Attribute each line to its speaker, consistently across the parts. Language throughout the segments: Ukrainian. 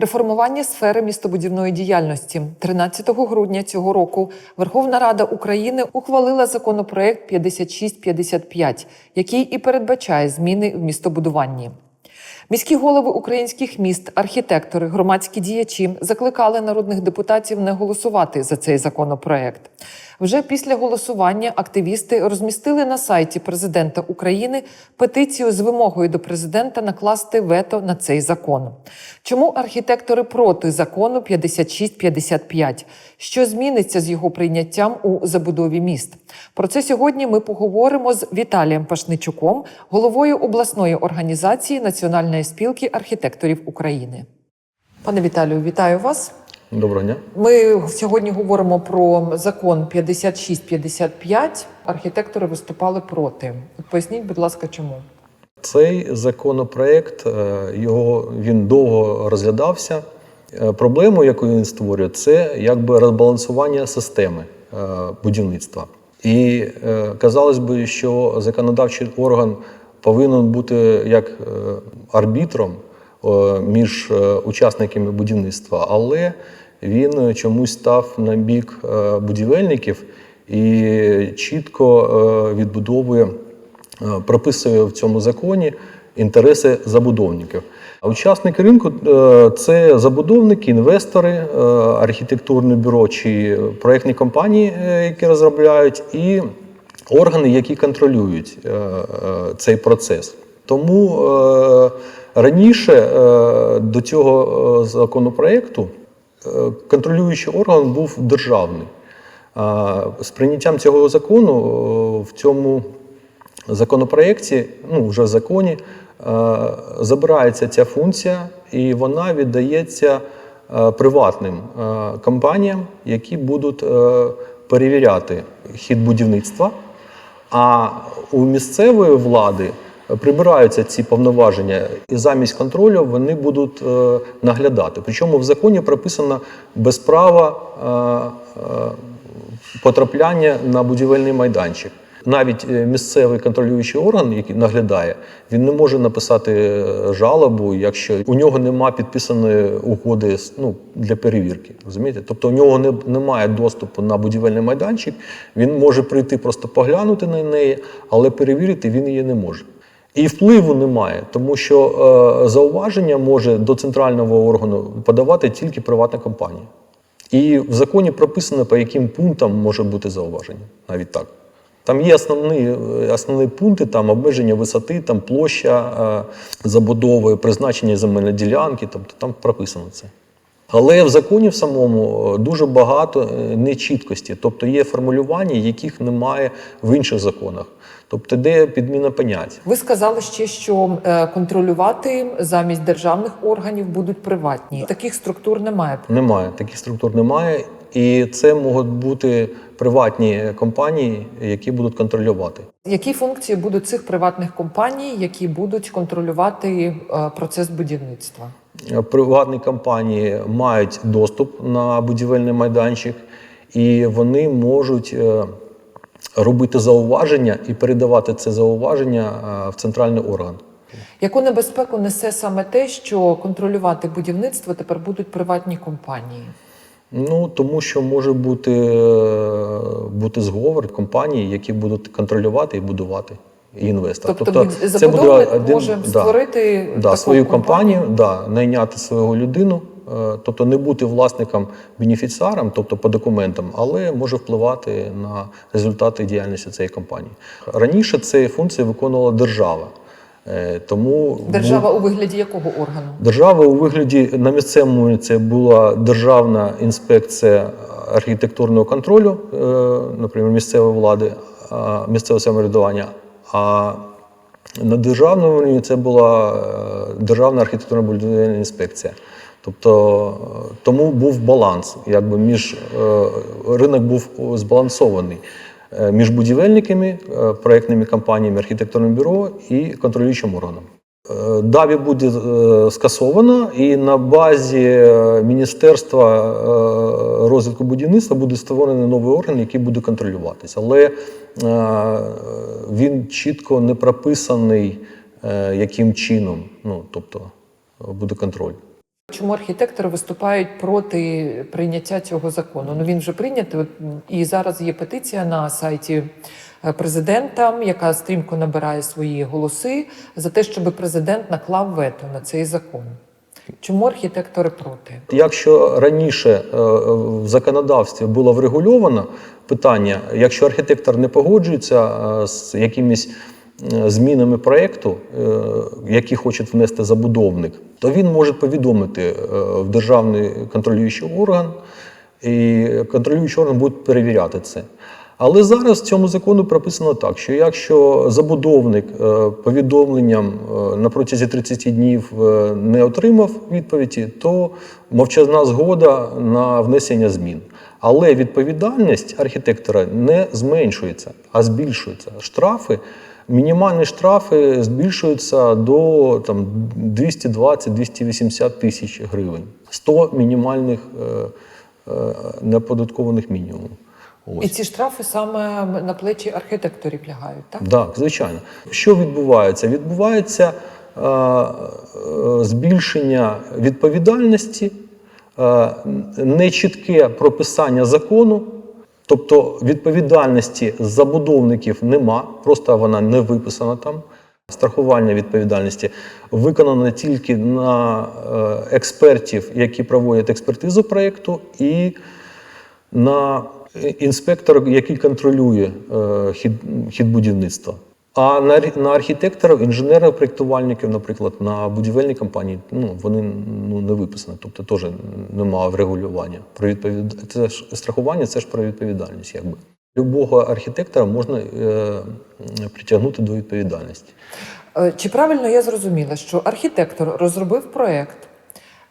Speaker 1: Реформування сфери містобудівної діяльності 13 грудня цього року Верховна Рада України ухвалила законопроект 5655, який і передбачає зміни в містобудуванні. Міські голови українських міст, архітектори, громадські діячі закликали народних депутатів не голосувати за цей законопроект. Вже після голосування активісти розмістили на сайті президента України петицію з вимогою до президента накласти вето на цей закон. Чому архітектори проти закону 5655? Що зміниться з його прийняттям у забудові міст? Про це сьогодні ми поговоримо з Віталієм Пашничуком, головою обласної організації Національної спілки архітекторів України. Пане Віталію, вітаю вас.
Speaker 2: Доброго дня.
Speaker 1: Ми сьогодні говоримо про закон 5655. Архітектори виступали проти. От поясніть, будь ласка, чому?
Speaker 2: Цей законопроект е, його він довго розглядався. Е, Проблему, яку він створює, це якби розбалансування системи е, будівництва. І казалось би, що законодавчий орган повинен бути як е, арбітром е, між е, учасниками будівництва, але він чомусь став на бік будівельників і чітко відбудовує прописує в цьому законі інтереси забудовників. А учасники ринку це забудовники, інвестори, архітектурне бюро чи проєктні компанії, які розробляють, і органи, які контролюють е, е, цей процес. Тому е, раніше до цього законопроекту контролюючий орган був державний. З прийняттям цього закону в цьому законопроєкті, ну вже в законі, забирається ця функція, і вона віддається приватним компаніям, які будуть перевіряти хід будівництва. А у місцевої влади прибираються ці повноваження, і замість контролю вони будуть е, наглядати. Причому в законі прописано без права е, е, потрапляння на будівельний майданчик. Навіть е, місцевий контролюючий орган, який наглядає, він не може написати е, жалобу, якщо у нього нема підписаної угоди ну, для перевірки. Розумієте? Тобто у нього не, немає доступу на будівельний майданчик, він може прийти просто поглянути на неї, але перевірити він її не може. І впливу немає, тому що е, зауваження може до центрального органу подавати тільки приватна компанія. І в законі прописано, по яким пунктам може бути зауваження, навіть так. Там є основні, е, основні пункти, там обмеження висоти, там площа е, забудови, призначення земельної ділянки, тобто там прописано це. Але в законі в самому е, дуже багато нечіткості, тобто є формулювання, яких немає в інших законах. Тобто, де підміна понять.
Speaker 1: Ви сказали ще, що контролювати замість державних органів будуть приватні. Таких структур немає.
Speaker 2: Немає, таких структур немає. І це можуть бути приватні компанії, які будуть контролювати.
Speaker 1: Які функції будуть цих приватних компаній, які будуть контролювати е, процес будівництва?
Speaker 2: Приватні компанії мають доступ на будівельний майданчик, і вони можуть е, робити зауваження і передавати це зауваження е, в центральний орган.
Speaker 1: Яку небезпеку несе саме те, що контролювати будівництво тепер будуть приватні компанії?
Speaker 2: Ну тому що може бути, е, бути зговор компаній, які будуть контролювати і будувати. І інвестор.
Speaker 1: Тобто, будь- забудовник може створити
Speaker 2: да,
Speaker 1: таку
Speaker 2: свою
Speaker 1: компанію?
Speaker 2: компанію, да, найняти свою людину, е, тобто не бути власником бенефіціаром, тобто по документам, але може впливати на результати діяльності цієї компанії. Раніше ці функції виконувала держава. Е, Тому
Speaker 1: Держава у вигляді якого органу?
Speaker 2: Держава у вигляді на місцевому це була державна інспекція архітектурного контролю, е, наприклад, місцевої влади, місцевого самоврядування. А на державному рівні це була е, державна архітектурно будівельна інспекція. Тобто тому був баланс, якби між ринок був збалансований між будівельниками, е, проектними компаніями, архітектурним бюро і контролюючим органом. Е, Даві буде е, скасовано, і на базі е, Міністерства е, розвитку будівництва буде створений новий орган, який буде контролюватися. Але е, він чітко не прописаний, е, яким чином, ну тобто буде контроль.
Speaker 1: Чому архітектори виступають проти прийняття цього закону? Ну він вже прийнятий, і зараз є петиція на сайті е, президента, яка стрімко набирає свої голоси за те, щоб президент наклав вето на цей закон. Чому архітектори проти?
Speaker 2: Якщо раніше е, в законодавстві було врегульовано питання, якщо архітектор не погоджується е, з якимись змінами проєкту, е, які хоче внести забудовник, то він може повідомити е, в державний контролюючий орган, і контролюючий орган буде перевіряти це. Але зараз в цьому закону прописано так, що якщо забудовник е, повідомленням на протязі 30 днів не отримав відповіді, то мовчазна згода на внесення змін. Але відповідальність архітектора не зменшується, а збільшується. Штрафи, мінімальні штрафи збільшуються до там, 220-280 тисяч гривень. 100 мінімальних е, е, неоподаткованих мінімумів. Ось.
Speaker 1: І ці штрафи саме на плечі архітекторів лягають, так?
Speaker 2: Так, звичайно. Що відбувається? Відбувається е, е, збільшення відповідальності, е, нечітке прописання закону, тобто відповідальності забудовників нема, просто вона не виписана там. Страхування відповідальності виконано тільки на е, експертів, які проводять експертизу проєкту, і на інспектора, який контролює е, хід, хід будівництва. А на, на архітекторів, інженерів, проєктувальників, наприклад, на будівельні компанії, ну вони ну, не виписані, тобто теж немає врегулювання. Про відповід... це ж страхування це ж про відповідальність, якби. Любого архітектора можна е, притягнути до відповідальності.
Speaker 1: Е, Чи правильно я зрозуміла, що архітектор розробив проект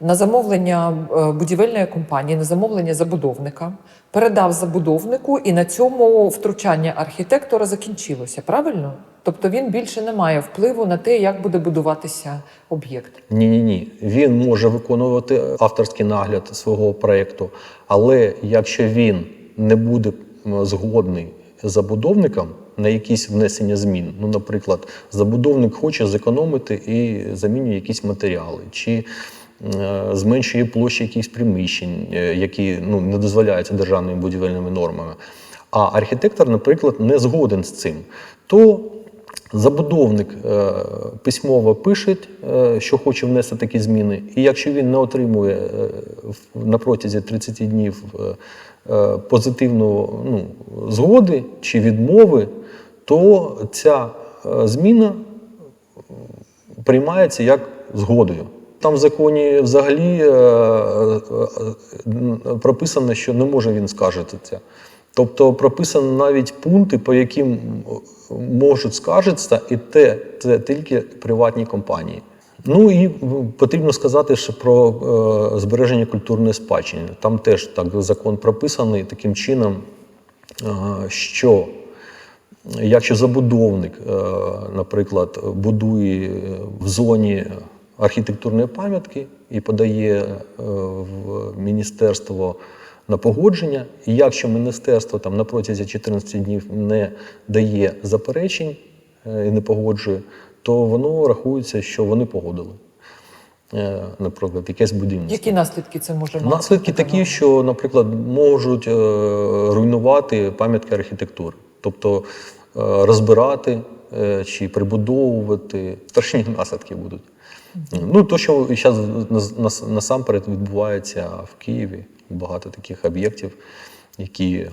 Speaker 1: на замовлення е, будівельної компанії, на замовлення забудовника, передав забудовнику, і на цьому втручання архітектора закінчилося, правильно? Тобто він більше не має впливу на те, як буде будуватися об'єкт.
Speaker 2: Ні, ні, ні. Він може виконувати авторський нагляд свого проєкту, але якщо він не буде згодний з забудовником на якісь внесення змін, ну, наприклад, забудовник хоче зекономити і замінює якісь матеріали, чи зменшує площі якихось приміщень, е, які ну, не дозволяються державними будівельними нормами. А архітектор, наприклад, не згоден з цим, то Забудовник е, письмово пише, е, що хоче внести такі зміни, і якщо він не отримує е, на протязі 30 днів е, е, позитивної ну, згоди чи відмови, то ця е, зміна приймається як згодою. Там в законі взагалі е, е, е, прописано, що не може він скаржити це. Тобто прописано навіть пункти, по яким можуть скаржитися, і те це тільки приватні компанії. Ну і потрібно сказати ще про е, збереження культурної спадщини. Там теж так закон прописаний таким чином, е, що Якщо забудовник, е, наприклад, будує в зоні архітектурної пам'ятки і подає е, в міністерство на погодження, і якщо міністерство там на протязі 14 днів не дає заперечень е, і не погоджує, то воно рахується, що вони погодили. Е, Наприклад, якесь будівництво.
Speaker 1: Які наслідки це може мати?
Speaker 2: Наслідки такі, що, наприклад, можуть руйнувати пам'ятки архітектури, тобто розбирати чи прибудовувати. Страшні наслідки будуть. Ну, то, що зараз насамперед відбувається в Києві, багато таких об'єктів, які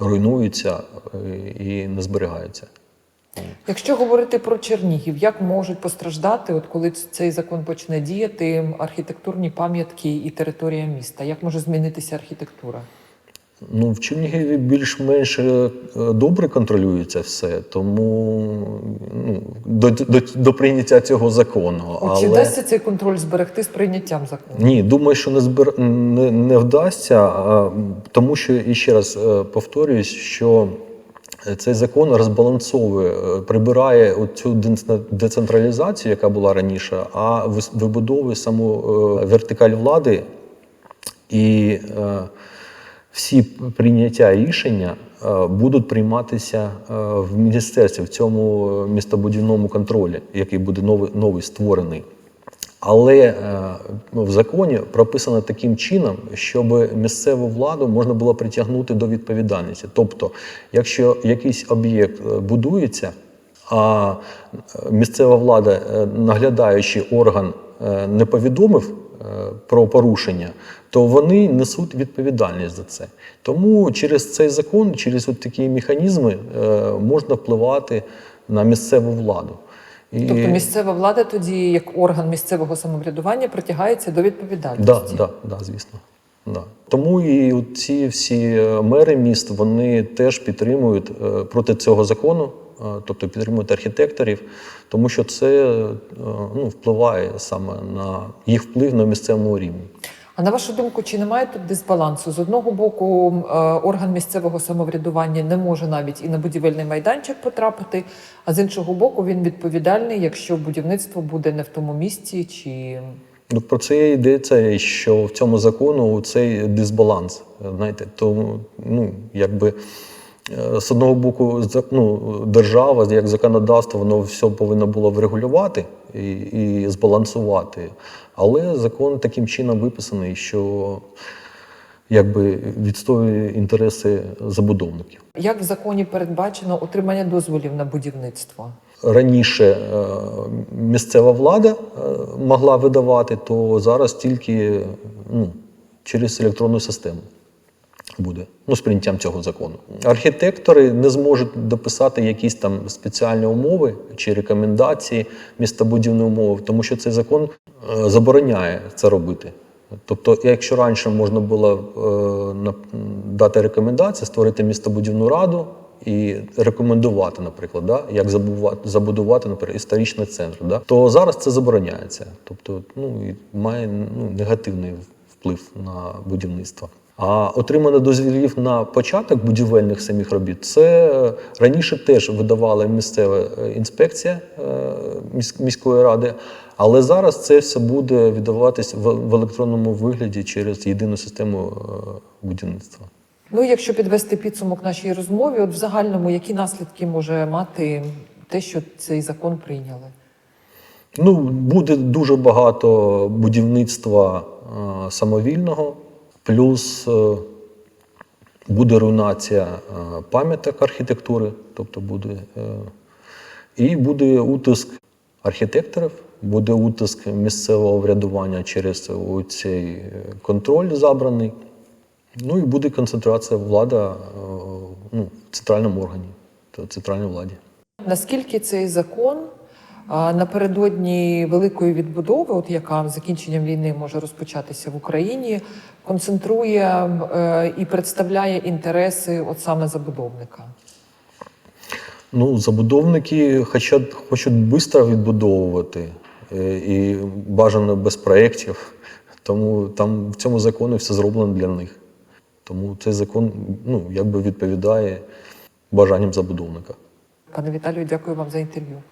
Speaker 2: руйнуються е, і не зберігаються.
Speaker 1: Якщо говорити про Чернігів, як можуть постраждати, от коли цей закон почне діяти, архітектурні пам'ятки і територія міста? Як може змінитися архітектура?
Speaker 2: Ну, в Чернігові більш-менш е, добре контролюється все, тому ну, до, до, до прийняття цього закону.
Speaker 1: От Чи вдасться цей контроль зберегти з прийняттям закону?
Speaker 2: ні, думаю, що не, збер... не, не вдасться, а, тому що і ще раз е, повторююсь, що цей закон розбалансовує, е, прибирає цю децентралізацію, яка була раніше, а вибудовує саму е, вертикаль влади і е, всі прийняття рішення е, будуть прийматися е, в міністерстві, в цьому містобудівному контролі, який буде новий, новий створений. Але е, ну, в законі прописано таким чином, щоб місцеву владу можна було притягнути до відповідальності. Тобто, якщо якийсь об'єкт будується, а місцева влада, наглядаючий орган, не повідомив про порушення, то вони несуть відповідальність за це. Тому через цей закон, через от такі механізми е, можна впливати на місцеву владу. І...
Speaker 1: Тобто місцева влада тоді, як орган місцевого самоврядування, притягається до
Speaker 2: Да,
Speaker 1: відповідальності.
Speaker 2: да, да, звісно. Да. Тому і ці всі е, мери міст вони теж підтримують е, проти цього закону, е, тобто підтримують архітекторів, тому що це е, ну, впливає саме на їх вплив на місцевому рівні.
Speaker 1: А на вашу думку, чи немає тут дисбалансу? З одного боку, е, орган місцевого самоврядування не може навіть і на будівельний майданчик потрапити, а з іншого боку, він відповідальний, якщо будівництво буде не в тому місці, чи
Speaker 2: Ну, про це йдеться, що в цьому закону цей дисбаланс. Знаєте, то ну, якби з одного боку, ну, держава, як законодавство, воно все повинно було врегулювати і, і збалансувати. Але закон таким чином виписаний, що якби відстоює інтереси забудовників.
Speaker 1: як в законі передбачено отримання дозволів на будівництво?
Speaker 2: раніше е, місцева влада е, могла видавати, то зараз тільки ну, через електронну систему буде ну, з прийняттям цього закону. Архітектори не зможуть дописати якісь там спеціальні умови чи рекомендації містобудівної умови, тому що цей закон е, забороняє це робити. Тобто, якщо раніше можна було е, дати рекомендації, створити містобудівну раду і рекомендувати, наприклад, да, як забудувати, наприклад, історичний центр, да, то зараз це забороняється. Тобто, ну, і має ну, негативний вплив на будівництво. А отримання дозвілів на початок будівельних самих робіт це раніше теж видавала місцева е, інспекція е, міської ради, але зараз це все буде віддаватись в електронному вигляді через єдину систему е, будівництва.
Speaker 1: Ну, якщо підвести підсумок нашій розмові, от в загальному які наслідки може мати те, що цей закон прийняли?
Speaker 2: Ну, буде дуже багато будівництва самовільного, плюс е, буде руйнація е, пам'яток архітектури, тобто буде, е, і буде утиск архітекторів, буде утиск місцевого врядування через цей контроль забраний. Ну і буде концентрація влада ну, в центральному органі, то центральній владі.
Speaker 1: Наскільки цей закон напередодні великої відбудови, от яка з закінченням війни може розпочатися в Україні, концентрує е, і представляє інтереси от саме забудовника?
Speaker 2: Ну, забудовники хочуть, хочуть швидко відбудовувати е, і бажано без проєктів. Тому там в цьому законі все зроблено для них. Тому цей закон ну, якби відповідає бажанням забудовника.
Speaker 1: Пане Віталію, дякую вам за інтерв'ю.